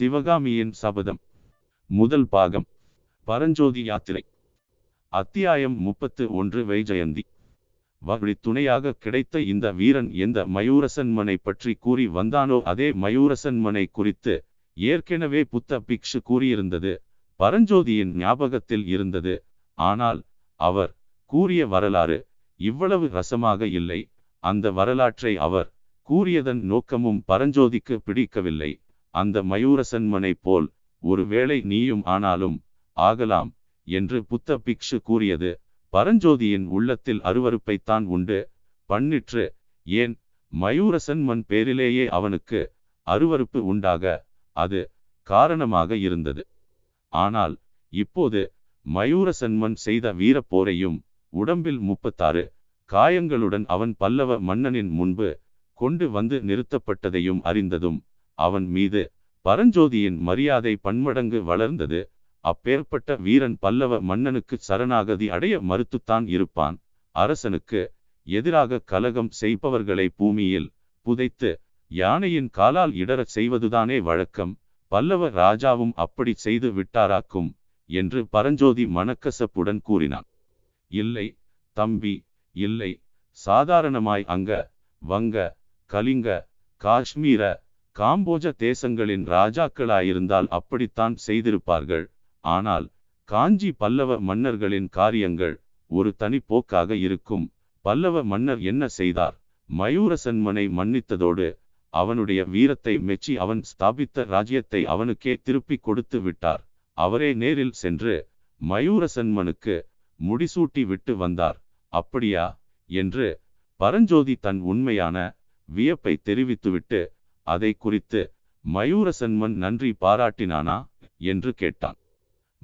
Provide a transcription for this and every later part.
சிவகாமியின் சபதம். முதல் பாகம். பரஞ்சோதி யாத்திரை. அத்தியாயம் முப்பத்து ஒன்று வைஜயந்தி. வழி துணையாக கிடைத்த இந்த வீரன் எந்த மயூரசன்மனை பற்றி கூறி வந்தானோ அதே மயூரசன்மனை குறித்து ஏற்கனவே புத்த பிக்ஷு கூறியிருந்தது பரஞ்சோதியின் ஞாபகத்தில் இருந்தது. ஆனால் அவர் கூறிய வரலாறு இவ்வளவு ரசமாக இல்லை. அந்த வரலாற்றை அவர் கூறியதன் நோக்கமும் பரஞ்சோதிக்கு பிடிக்கவில்லை. அந்த மயூரசன்மனை போல் ஒருவேளை நீயும் ஆனாலும் ஆகலாம் என்று புத்த பிக்ஷு கூறியது. பரஞ்சோதியின் உள்ளத்தில் அருவறுப்பைத்தான் உண்டு. பண்ணிற்று. ஏன்? மயூரசன்மன் பேரிலேயே அவனுக்கு அருவருப்பு உண்டாக அது காரணமாக இருந்தது. ஆனால் இப்போது மயூரசன்மன் செய்த வீரப்போரையும் உடம்பில் முப்பத்தாறு காயங்களுடன் அவன் பல்லவ மன்னனின் முன்பு கொண்டு வந்து நிறுத்தப்பட்டதையும் அறிந்ததும் அவன் மீது பரஞ்சோதியின் மரியாதை பன்மடங்கு வளர்ந்தது. அப்பேற்பட்ட வீரன் பல்லவ மன்னனுக்கு சரணாகதி அடைய மறுத்துத்தான் இருப்பான். அரசனுக்கு எதிராக கலகம் செய்பவர்களை பூமியில் புதைத்து யானையின் காலால் இடறச் செய்வதுதானே வழக்கம். பல்லவ ராஜாவும் அப்படி செய்து விட்டாராக்கும் என்று பரஞ்சோதி மனக்கசப்புடன் கூறினான். இல்லை தம்பி இல்லை. சாதாரணமாய் அங்க வங்க கலிங்க காஷ்மீர காம்போஜ தேசங்களின் ராஜாக்களாயிருந்தால் அப்படித்தான் செய்திருப்பார்கள். ஆனால் காஞ்சி பல்லவ மன்னர்களின் காரியங்கள் ஒரு தனிப்போக்காக இருக்கும். பல்லவ மன்னர் என்ன செய்தார்? மயூரசன்மனை மன்னித்ததோடு அவனுடைய வீரத்தை மெச்சி அவன் ஸ்தாபித்த ராஜ்யத்தை அவனுக்கே திருப்பி கொடுத்து விட்டார். அவரே நேரில் சென்று மயூரசன்மனுக்கு முடிசூட்டி விட்டு வந்தார். அப்படியா? என்று பரஞ்சோதி தன் உண்மையான வியப்பை தெரிவித்துவிட்டு அதை குறித்து மயூரசன்மன் நன்றி பாராட்டினானா? என்று கேட்டான்.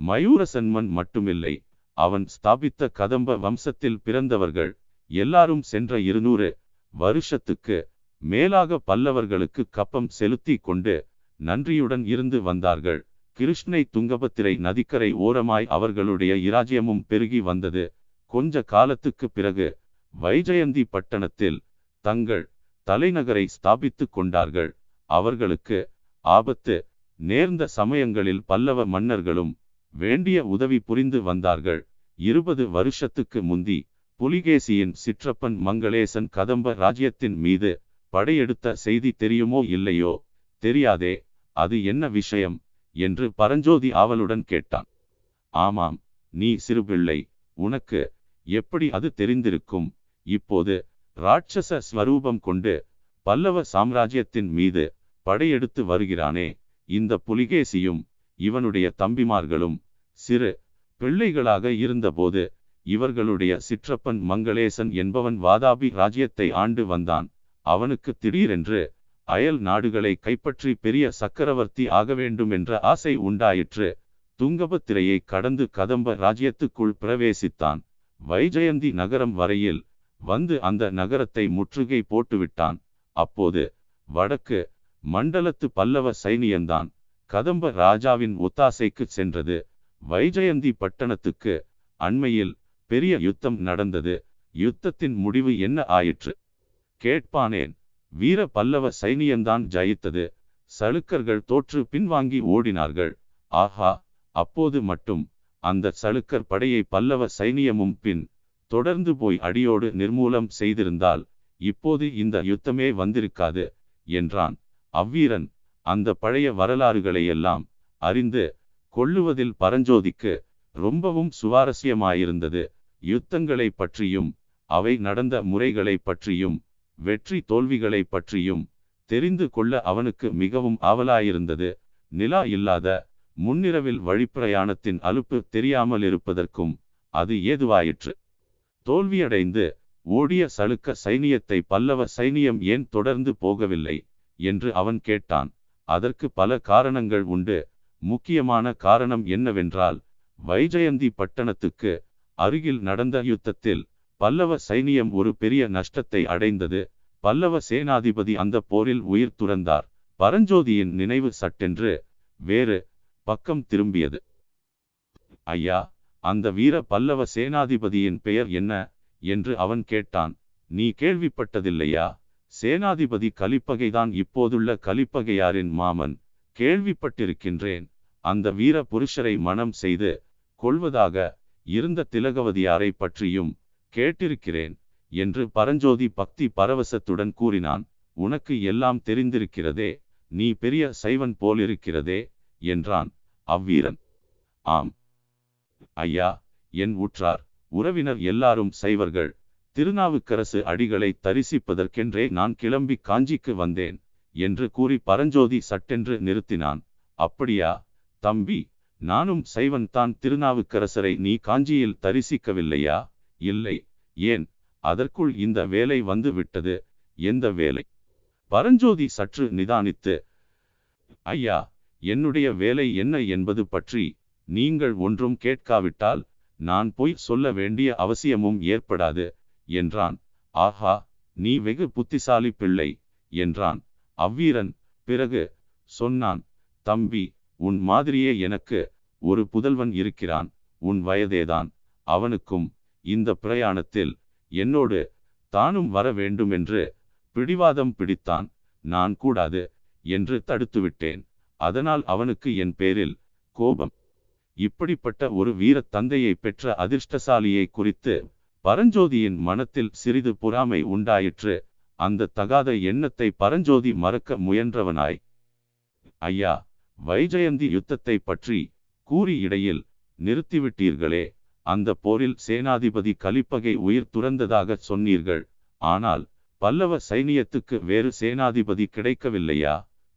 மயூரசன்மன் மட்டுமில்லை அவன் ஸ்தாபித்த கதம்ப வம்சத்தில் பிறந்தவர்கள் எல்லாரும் சென்ற இருநூறு வருஷத்துக்கு மேலாக பல்லவர்களுக்கு கப்பம் செலுத்தி கொண்டு நன்றியுடன் இருந்து வந்தார்கள். கிருஷ்ணை துங்கபத்திரை நதிக்கரை ஓரமாய் அவர்களுடைய இராஜ்யமும் பெருகி வந்தது. கொஞ்ச காலத்துக்கு பிறகு வைஜயந்தி பட்டணத்தில் தங்கள் தலைநகரை ஸ்தாபித்து கொண்டார்கள். அவர்களுக்கு ஆபத்து. நேர்ந்த சமயங்களில் பல்லவ மன்னர்களும் வேண்டிய உதவி புரிந்து வந்தார்கள். இருபது வருஷத்துக்கு முந்தி புலிகேசியின் சிற்றப்பன் மங்களேசன் கதம்ப ராஜ்யத்தின் மீது படையெடுத்த செய்தி தெரியுமோ இல்லையோ தெரியாதே அது என்ன விஷயம்? என்று பரஞ்சோதி ஆவலுடன் கேட்டான். ஆமாம் நீ சிறுபிள்ளை உனக்கு எப்படி அது தெரிந்திருக்கும்? இப்போது ராட்சச ஸ்வரூபம் கொண்டு பல்லவ சாம்ராஜ்யத்தின் மீது படையெடுத்து வருகிறானே. இந்த புலிகேசியும் இவனுடைய தம்பிமார்களும் சிறு பிள்ளைகளாக இருந்தபோது இவர்களுடைய சிற்றப்பன் மங்களேசன் என்பவன் வாதாபி ராஜ்யத்தை ஆண்டு வந்தான். அவனுக்கு திடீரென்று அயல் நாடுகளை கைப்பற்றி பெரிய சக்கரவர்த்தி ஆக வேண்டும் என்ற ஆசை உண்டாயிற்று. துங்கபத்திரையை கடந்து கதம்ப ராஜ்யத்துக்குள் பிரவேசித்தான். வைஜெயந்தி நகரம் வரையில் வந்து அந்த நகரத்தை முற்றுகை போட்டுவிட்டான். அப்போது வடக்கு மண்டலத்து பல்லவ சைனியந்தான் கதம்ப ராஜாவின் ஒத்தாசைக்கு சென்றது. வைஜயந்தி பட்டணத்துக்கு அண்மையில் பெரிய யுத்தம் நடந்தது. யுத்தத்தின் முடிவு என்ன ஆயிற்று? கேட்பானேன். வீர பல்லவ சைனியந்தான் ஜெயித்தது. சளுக்கர்கள் தோற்று பின்வாங்கி ஓடினார்கள். ஆஹா அப்போது மட்டும் அந்த சளுக்கர் படையை பல்லவ சைனியமும் பின் தொடர்ந்து போய் அடியோடு நிர்மூலம் செய்திருந்தால் இப்போது இந்த யுத்தமே வந்திருக்காது என்றான். அவ்வீரன் அந்த பழைய வரலாறுகளையெல்லாம் அறிந்து கொள்ளுவதில் பரஞ்சோதிக்கு ரொம்பவும் சுவாரஸ்யமாயிருந்தது. யுத்தங்களை பற்றியும் அவை நடந்த முறைகளை பற்றியும் வெற்றி தோல்விகளை பற்றியும் தெரிந்து கொள்ள அவனுக்கு மிகவும் ஆவலாயிருந்தது. நிலா இல்லாத முன்னிரவில் வழிப்பிரயாணத்தின் அலுப்பு தெரியாமல் இருப்பதற்கும் அது ஏதுவாயிற்று? தோல்வியடைந்து ஓடிய சளுக்க சைனியத்தை பல்லவ சைனியம் ஏன் தொடர்ந்து போகவில்லை என்று அவன் கேட்டான். அதற்கு பல காரணங்கள் உண்டு. முக்கியமான காரணம் என்னவென்றால் வைஜயந்தி பட்டணத்துக்கு அருகில் நடந்த யுத்தத்தில் பல்லவ சைனியம் ஒரு பெரிய நஷ்டத்தை அடைந்தது. பல்லவ சேனாதிபதி அந்த போரில் உயிர் துறந்தார். பரஞ்சோதியின் நினைவு சட்டென்று வேறு பக்கம் திரும்பியது. ஐயா அந்த வீர பல்லவ சேனாதிபதியின் பெயர் என்ன? என்று அவன் கேட்டான். நீ கேள்விப்பட்டதில்லையா? சேனாதிபதி கலிப்பகைதான் இப்போதுள்ள கலிப்பகையாரின் மாமன். கேள்விப்பட்டிருக்கின்றேன். அந்த வீர புருஷரை மனம் செய்து கொள்வதாக இருந்த திலகவதியாரை பற்றியும் கேட்டிருக்கிறேன் என்று பரஞ்சோதி பக்தி பரவசத்துடன் கூறினான். உனக்கு எல்லாம் தெரிந்திருக்கிறதே நீ பெரிய சைவன் போலிருக்கிறதே என்றான் அவ்வீரன். ஆம். ஐயா என் உற்றார் உறவினர் எல்லாரும் சைவர்கள் திருநாவுக்கரசு அடிகளை தரிசிப்பதற்கென்றே நான் கிளம்பி காஞ்சிக்கு வந்தேன் என்று கூறி பரஞ்சோதி சட்டென்று நிறுத்தினான். அப்படியா தம்பி நானும் சைவன் தான் திருநாவுக்கரசரை நீ காஞ்சியில் தரிசிக்கவில்லையா? இல்லை ஏன் அதற்குள் இந்த வேலை வந்து விட்டது எந்த வேலை? பரஞ்சோதி சற்று நிதானித்து ஐயா என்னுடைய வேலை என்ன என்பது பற்றி நீங்கள் ஒன்றும் கேட்காவிட்டால் நான் போய் சொல்ல வேண்டிய அவசியமும் ஏற்படாது என்றான். ஆஹா நீ வெகு புத்திசாலி பிள்ளை என்றான். அவ்வீரன் பிறகு சொன்னான் தம்பி உன் மாதிரியே எனக்கு ஒரு புதல்வன் இருக்கிறான் உன் வயதேதான். அவனுக்கும் இந்த பிரயாணத்தில் என்னோடு தானும் வர வேண்டுமென்று பிடிவாதம் பிடித்தான். நான் கூடாது என்று தடுத்துவிட்டேன். அதனால் அவனுக்கு என் பேரில் கோபம். இப்படிப்பட்ட ஒரு வீர தந்தையை பெற்ற அதிர்ஷ்டசாலியை குறித்து பரஞ்சோதியின் மனத்தில் சிறிது பொறாமை உண்டாயிற்று. அந்த தகாத எண்ணத்தை பரஞ்சோதி மறக்க முயன்றவனாய். ஐயா வைஜெயந்தி யுத்தத்தை பற்றி கூறி இடையில் நிறுத்திவிட்டீர்களே. அந்த போரில் சேனாதிபதி கலிப்பகை உயிர் துறந்ததாக சொன்னீர்கள். ஆனால் பல்லவ சைனியத்துக்கு வேறு சேனாதிபதி கிடைக்கவில்லையா?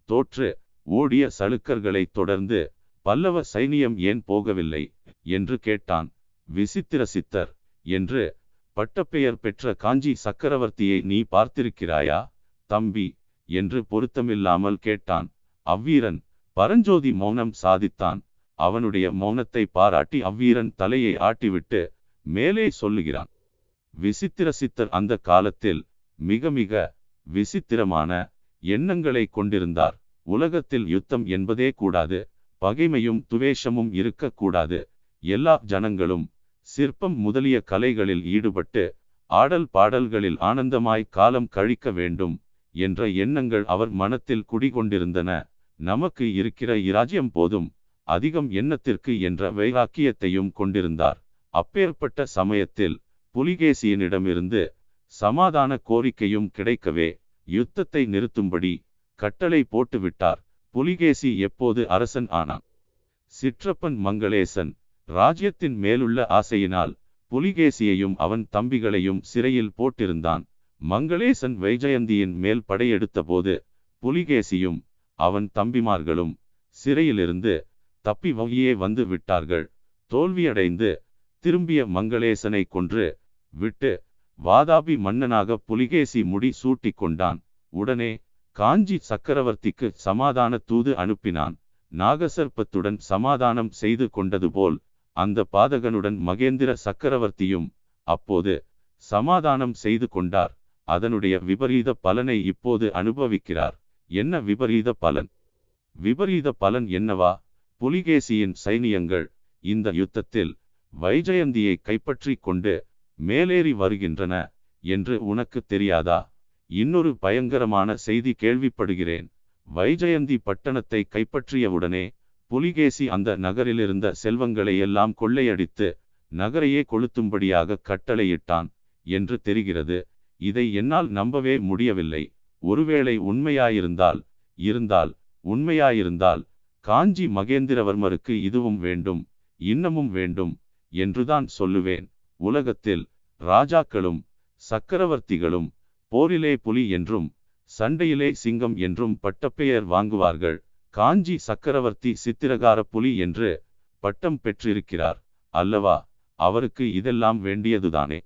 தோற்று ஓடிய சளுக்கர்களை தொடர்ந்து பல்லவ சைனியம் ஏன் போகவில்லை? என்று கேட்டான். விசித்திர சித்தர் என்று பட்டப்பெயர் பெற்ற காஞ்சி சக்கரவர்த்தியை நீ பார்த்திருக்கிறாயா? தம்பி என்று பொருத்தமில்லாமல் கேட்டான். அவ்வீரன் பரஞ்சோதி மௌனம் சாதித்தான். அவனுடைய மௌனத்தை பாராட்டி அவ்வீரன் தலையை ஆட்டிவிட்டு மேலே சொல்லுகிறான். விசித்திர சித்தர் அந்த காலத்தில் மிக மிக விசித்திரமான எண்ணங்களை கொண்டிருந்தார். உலகத்தில் யுத்தம் என்பதே கூடாது. பகைமையும் துவேஷமும் இருக்கக்கூடாது. எல்லா ஜனங்களும் சிற்பம் முதலிய கலைகளில் ஈடுபட்டு ஆடல் பாடல்களில் ஆனந்தமாய் காலம் கழிக்க வேண்டும் என்ற எண்ணங்கள் அவர் மனத்தில் குடிகொண்டிருந்தன. நமக்கு இருக்கிற இராஜ்யம் போதும் அதிகம் எண்ணத்திற்கு என்ற வைராக்கியத்தையும் கொண்டிருந்தார். அப்பேற்பட்ட சமயத்தில் புலிகேசியனிடமிருந்து சமாதான கோரிக்கையும் கிடைக்கவே யுத்தத்தை நிறுத்தும்படி கட்டளை போட்டுவிட்டார். புலிகேசி எப்போது அரசன் ஆனான்? சிற்றப்பன் மங்களேசன் ராஜ்யத்தின் மேலுள்ள ஆசையினால் புலிகேசியையும் அவன் தம்பிகளையும் சிறையில் போட்டிருந்தான். மங்களேசன் வைஜயந்தியின் மேல் படையெடுத்தபோது புலிகேசியும் அவன் தம்பிமார்களும் சிறையிலிருந்து தப்பி வகையே வந்து விட்டார்கள். தோல்வியடைந்து திரும்பிய மங்களேசனை கொன்று விட்டு வாதாபி மன்னனாக புலிகேசி முடி சூட்டி கொண்டான். உடனே காஞ்சி சக்கரவர்த்திக்கு சமாதான தூது அனுப்பினான். நாகசர்ப்பத்துடன் சமாதானம் செய்து கொண்டது போல் அந்த பாதகனுடன் மகேந்திர சக்கரவர்த்தியும் அப்போது சமாதானம் செய்து கொண்டார். அதனுடைய விபரீத பலனை இப்போது அனுபவிக்கிறார். என்ன விபரீத பலன்? விபரீத பலன் என்னவா? புலிகேசியின் சைனியங்கள் இந்த யுத்தத்தில் வைஜயந்தியை கைப்பற்றி கொண்டு மேலேறி வருகின்றன என்று உனக்கு தெரியாதா? இன்னொரு பயங்கரமான செய்தி கேள்விப்படுகிறேன். வைஜயந்தி பட்டணத்தை கைப்பற்றியவுடனே புலிகேசி அந்த நகரிலிருந்த செல்வங்களை எல்லாம் கொள்ளையடித்து நகரையே கொளுத்தும்படியாக கட்டளையிட்டான் என்று தெரிகிறது. இதை என்னால் நம்பவே முடியவில்லை. ஒருவேளை உண்மையாயிருந்தால் இருந்தால் உண்மையாயிருந்தால் காஞ்சி மகேந்திரவர்மருக்கு இதுவும் வேண்டும் இன்னமும் வேண்டும் என்றுதான் சொல்லுவேன். உலகத்தில் ராஜாக்களும் சக்கரவர்த்திகளும் போரிலே புலி என்றும் சண்டையிலே சிங்கம் என்றும் பட்டப்பெயர் வாங்குவார்கள். காஞ்சி சக்கரவர்த்தி சித்திரகார புலி என்று பட்டம் பெற்றிருக்கிறார். அல்லவா அவருக்கு இதெல்லாம் வேண்டியதுதானே?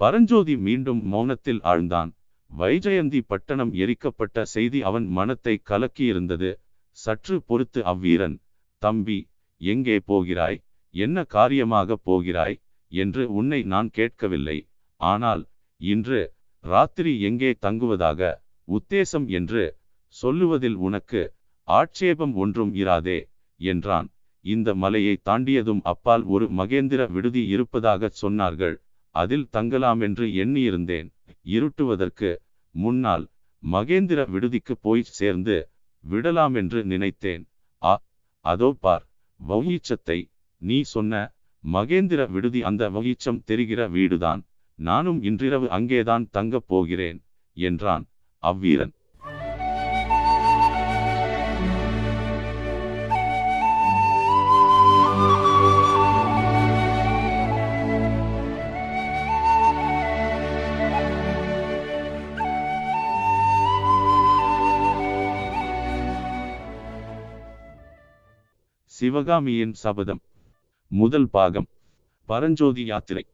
பரஞ்சோதி மீண்டும் மௌனத்தில் ஆழ்ந்தான். வைஜயந்தி பட்டணம் எரிக்கப்பட்ட செய்தி அவன் மனத்தை கலக்கியிருந்தது. சற்று பொறுத்து அவ்வீரன் தம்பி எங்கே போகிறாய்? என்ன காரியமாக போகிறாய்? என்று உன்னை நான் கேட்கவில்லை. ஆனால் இன்று ராத்திரி எங்கே தங்குவதாக உத்தேசம் என்று சொல்லுவதில் உனக்கு ஆட்சேபம் ஒன்றும் இராதே என்றான். இந்த மலையை தாண்டியதும் அப்பால் ஒரு மகேந்திர விடுதி இருப்பதாகச் சொன்னார்கள். அதில் தங்கலாமென்று எண்ணியிருந்தேன். இருட்டுவதற்கு முன்னால் மகேந்திர விடுதிக்கு போய் சேர்ந்து விடலாமென்று நினைத்தேன். ஆ அதோ பார் வௌயீச்சத்தை நீ சொன்ன மகேந்திர விடுதி அந்த வௌயீச்சம் தெரிகிற வீடுதான். நானும் இன்றிரவு அங்கேதான் தங்கப் போகிறேன் என்றான் அவ்வீரன். சிவகாமியின் சபதம் முதல் பாகம் பரஞ்சோதி யாத்திரை.